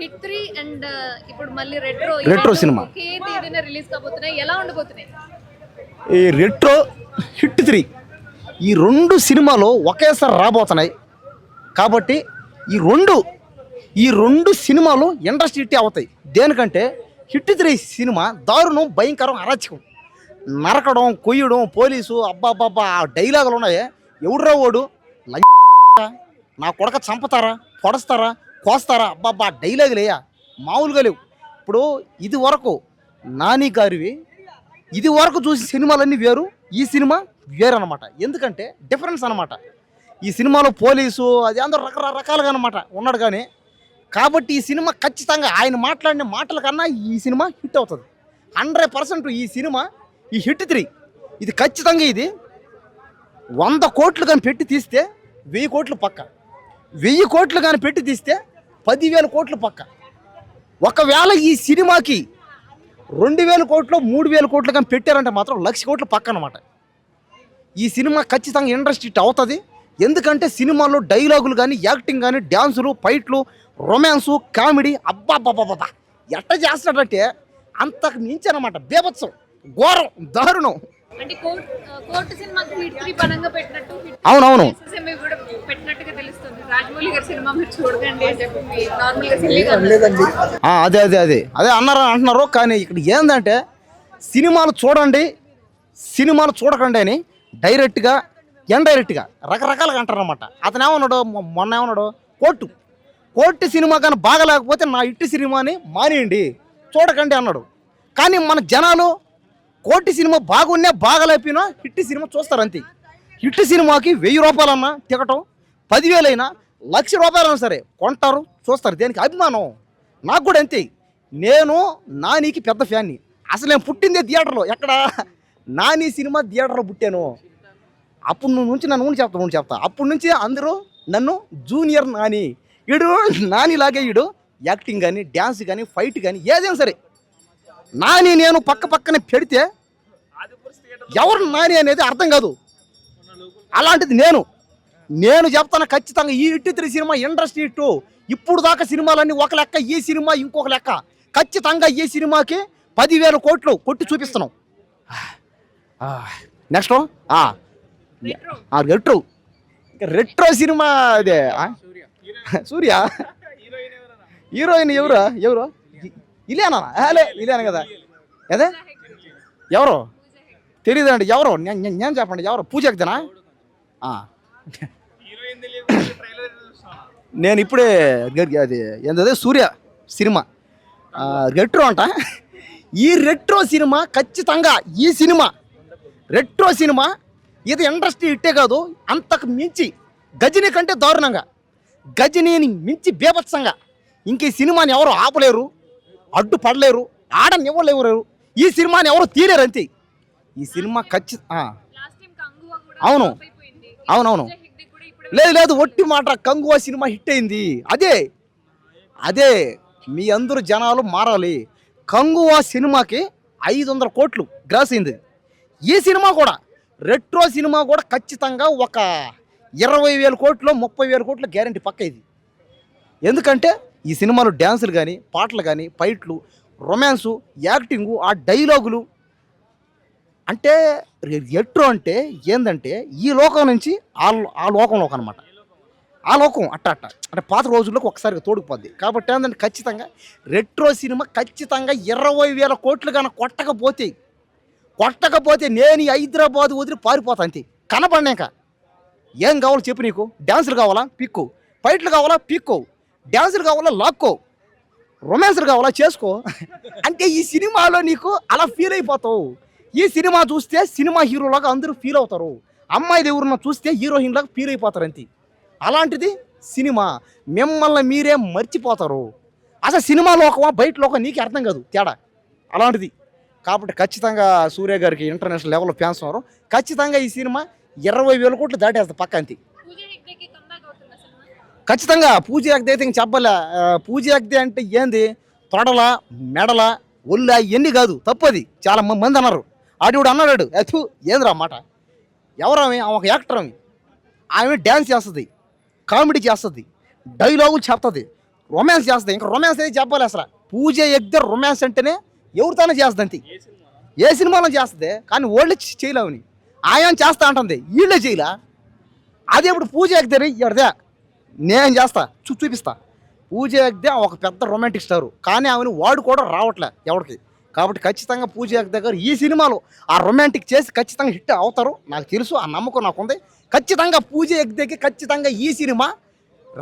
Hit three and ఇప్పుడు మళ్ళీ retro. ఒకే తేదీన రిలీజ్ కాబోతున్నాయి. ఎలా ఉండబోతున్నాయి? ఈ రెట్రో హిట్ త్రీ. ఈ రెండు సినిమాలు ఒకేసారి రాబోతున్నాయి. కాబట్టి ఈ రెండు ఈ రెండు సినిమాలు ఇండస్ట్రీ హిట్ అవుతాయి. దేనికంటే హిట్ త్రీ సినిమా దారుణం భయంకరం అరాచకం. నరకడం కొయ్యడం పోలీసు అబ్బా అబ్బా ఆ డైలాగులు ఉన్నాయి. ఎవడ్రా ఓడు లంచ నా కొడక చంపుతారా? పొడస్తారా? కోస్తారా? అబ్బాబ్బా డైలాగులేయా మామూలుగా లేవు. ఇప్పుడు ఇది వరకు నాని గారివి ఇది వరకు చూసి సినిమాలన్నీ వేరు ఈ సినిమా వేరు అనమాట ఎందుకంటే డిఫరెన్స్ అనమాట ఈ సినిమాలో పోలీసు అది అందరూ రకరకాలుగా అనమాట ఉన్నాడు కానీ కాబట్టి ఈ సినిమా ఖచ్చితంగా ఆయన మాట్లాడిన మాటల కన్నా ఈ సినిమా హిట్ అవుతుంది. హండ్రెడ్ పర్సెంట్ ఈ సినిమా ఈ హిట్ త్రీ ఇది ఖచ్చితంగా ఇది వంద కోట్లు కానీ పెట్టి తీస్తే వెయ్యి కోట్లు పక్క. వెయ్యి కోట్లు కానీ పెట్టి తీస్తే పదివేల కోట్లు పక్క. ఒకవేళ ఈ సినిమాకి రెండు వేల కోట్లు మూడు వేల కోట్లు కానీ పెట్టారంటే మాత్రం లక్ష కోట్లు పక్క అనమాట ఈ సినిమా ఖచ్చితంగా ఇండస్ట్రీ అవుతుంది. ఎందుకంటే సినిమాలో డైలాగులు కానీ యాక్టింగ్ కానీ డ్యాన్సులు ఫైట్లు రొమాన్సు కామెడీ అబ్బాబ్బాబ్బా ఎట్ట చేస్తాడంటే అంతకు మించి అనమాట బేభత్సం ఘోరం దారుణం. అంటే కోర్ట్ సినిమాకి పెట్టినట్టు అవునవును. SSMA కూడా పెట్టినట్టుగా తెలుస్తుంది. రాజమౌళి గారి సినిమా మీరు చూడకండి అని చెప్పి నార్మల్గా సిల్లీగా ఆ, అదే అదే అదే. అదే అన్నారు అంటున్నారు. కానీ ఇక్కడ ఏంటంటే సినిమాలు చూడండి సినిమాలు చూడకండి అని డైరెక్ట్గా డైరెక్ట్గా రకరకాలుగా అంటారు అనమాట అతను ఏమన్నాడు మొన్న ఏమన్నాడు కోర్టు. కోర్టు సినిమా కానీ బాగలేకపోతే నా ఇట్టి సినిమాని మానేయండి చూడకండి అన్నాడు. కానీ మన జనాలు కోటి సినిమా బాగున్నా బాగలేపినా హిట్ సినిమా చూస్తారు అంతే హిట్ సినిమాకి వెయ్యి రూపాయలన్నా తిగటం పదివేలైనా లక్ష రూపాయలైనా సరే కొంటారు చూస్తారు. దేనికి? అభిమానం. నాకు కూడా అంతే. నేను నానికి పెద్ద ఫ్యాన్ని. అసలు నేను పుట్టిందే థియేటర్లో. ఎక్కడ? నాని సినిమా థియేటర్లో పుట్టాను. అప్పుడు నువ్వు నుంచి నన్ను ఉండి చెప్తా ఉండి చెప్తా. అప్పటి నుంచి అందరూ నన్ను జూనియర్ నాని. వీడు నానిలాగే వీడు యాక్టింగ్ కానీ డ్యాన్స్ కానీ ఫైట్ కానీ ఏదైనా సరే. నాని నేను పక్క పక్కనే పెడితే ఎవరు నాని అనేది అర్థం కాదు. అలాంటిది నేను. నేను చెప్తాను ఖచ్చితంగా ఈ ఇట్టి త్రీ సినిమా ఇండస్ట్రీ ఇట్టు ఇప్పుడు దాకా సినిమాలన్నీ ఒక లెక్క ఈ సినిమా ఇంకొక లెక్క. ఖచ్చితంగా ఈ సినిమాకి పదివేల కోట్లు కొట్టి చూపిస్తున్నాం. నెక్స్ట్ రెట్రో రెట్రో సినిమా అదే? సూర్య. హీరోయిన్ ఎవరు? ఎవరు? ఇలేనా అలే ఇలేను కదా. అదే ఎవరు? తెలియదండి ఎవరు? నేను నేను- చెప్పండి. ఎవరు? పూజ నేను ఇప్పుడే అది ఏంటది సూర్య సినిమా. రెట్రో అంట. ఈ రెట్రో సినిమా ఖచ్చితంగా ఈ సినిమా. రెట్రో సినిమా ఇది ఇండస్ట్రీ ఇట్టే కాదు. అంతకు మించి గజనీ కంటే దారుణంగా. గజనీని మించి బీభత్సంగా. ఇంక ఈ సినిమాని ఎవరు ఆపలేరు? అడ్డు పడలేరు ఆడనివ్వలేరు. ఈ సినిమాని ఎవరు తీలేరు అంతే. ఈ సినిమా ఖచ్చి ఆ. లాస్ట్ టైం కంగువా కూడా అవును. అవునవును లేదు లేదు ఒట్టి మాట కంగువా సినిమా హిట్ అయింది. అదే అదే మీ అందరూ జనాలు మారాలి. కంగువా సినిమాకి ఐదు వందల కోట్లు గ్రాస్ అయింది. ఈ సినిమా కూడా రెట్రో సినిమా కూడా ఖచ్చితంగా ఒక ఇరవై వేల కోట్లు ముప్పై వేల కోట్ల గ్యారంటీ పక్క ఇది. ఎందుకంటే ఈ సినిమాలో డ్యాన్సులు కానీ పాటలు కానీ ఫైట్లు రొమాన్సు యాక్టింగు ఆ డైలాగులు అంటే ఎట్రో అంటే ఏందంటే ఈ లోకం నుంచి ఆ ఆ లోకంలోకి అనమాట ఆ లోకం అట్ట అట్ట. అంటే పాత రోజుల్లోకి ఒకసారిగా తోడుకుపోద్ది. కాబట్టి ఏంటంటే ఖచ్చితంగా రెట్రో సినిమా ఖచ్చితంగా ఇరవై వేల కోట్లు కన్నా కొట్టకపోతే కొట్టకపోతే నేను హైదరాబాద్ వదిలి పారిపోతా అంతే. కనపడినాక ఏం కావాలో చెప్పు నీకు. డ్యాన్సులు కావాలా? పిక్కు. ఫైట్లు కావాలా? పిక్కు. డ్యాన్సులు కావాలా? లాక్కో. రొమాన్స్లు కావాలా? చేసుకో. అంటే ఈ సినిమాలో నీకు అలా ఫీల్ అయిపోతావు. ఈ సినిమా చూస్తే సినిమా హీరోలాగా అందరూ ఫీల్ అవుతారు. అమ్మాయి ఎవరన్నా చూస్తే హీరోయిన్ లాగా ఫీల్ అయిపోతారు అంతే. అలాంటిది సినిమా. మిమ్మల్ని మీరే మర్చిపోతారు. అసలు సినిమా లోకమా బయట లోకం నీకే అర్థం కాదు తేడా. అలాంటిది. కాబట్టి ఖచ్చితంగా సూర్య గారికి ఇంటర్నేషనల్ లెవెల్లో ఫ్యాన్స్ ఉన్నారు. ఖచ్చితంగా ఈ సినిమా ఇరవై వేల కోట్లు దాటేస్తుంది పక్క అంతే. ఖచ్చితంగా పూజ ఎక్కదే అయితే ఇంక చెప్పలే? పూజ ఎక్కదే అంటే ఏంది? తొడల మెడల ఒళ్ళ ఇవన్నీ కాదు తప్పది చాలా మంది అన్నారు. ఆడివుడు అన్నాడు అథు ఏందిరా మాట? ఎవరు ఆమె ఆమె ఒక యాక్టర్ ఆమె. ఆమె డ్యాన్స్ చేస్తుంది కామెడీ చేస్తుంది డైలాగులు చెప్తుంది రొమాన్స్ చేస్తుంది. ఇంకా రొమాన్స్ అయితే చెప్పాలి అసలు? పూజ ఎగ్దర్ రొమాన్స్ అంటేనే ఎవరితోనే చేస్తుంది అంతే. ఏ సినిమాలో? చేస్తుంది? కానీ ఓళ్ళు చేయలేవని ఆయన చేస్తా అంటుంది. వీళ్ళే చేయలే? అదే ఇప్పుడు పూజ ఎగ్దరి ఎవరిదే నేను చేస్తా చూ చూపిస్తా. పూజ ఎగ్దే ఒక పెద్ద రొమాంటిక్ స్టార్ కానీ ఆమెను వాడు కూడా రావట్లే ఎవరికి కాబట్టి ఖచ్చితంగా పూజ దగ్గర ఈ సినిమాలో ఆ రొమాంటిక్ చేసి ఖచ్చితంగా హిట్ అవుతారు. నాకు తెలుసు ఆ నమ్మకం నాకు ఉంది ఖచ్చితంగా పూజ ఎగ్దేకి ఖచ్చితంగా ఈ సినిమా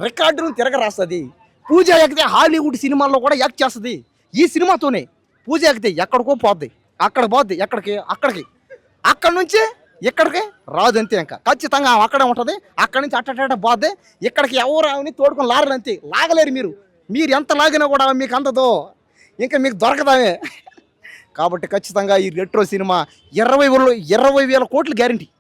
రికార్డును తిరగరాస్తుంది. పూజ ఎగ్దే హాలీవుడ్ సినిమాల్లో కూడా యాక్ట్ చేస్తుంది. ఈ సినిమాతోనే పూజ ఎగ్దే ఎక్కడికో పోద్ది. అక్కడ పోద్ది ఎక్కడికి అక్కడికి. అక్కడ నుంచి ఇక్కడికి రాదు అంతే ఇంకా. ఖచ్చితంగా అక్కడే ఉంటుంది. అక్కడి నుంచి అట్టట పోద్ది. ఇక్కడికి ఎవరు ఆమెని తోడుకొని లాగరు అంతే. లాగలేరు మీరు. మీరు ఎంత లాగినా కూడా మీకు అందదో. ఇంకా మీకు దొరకదామే. కాబట్టి ఖచ్చితంగా ఈ రెట్రో సినిమా ఇరవై ఇరవై వేల కోట్లు గ్యారంటీ.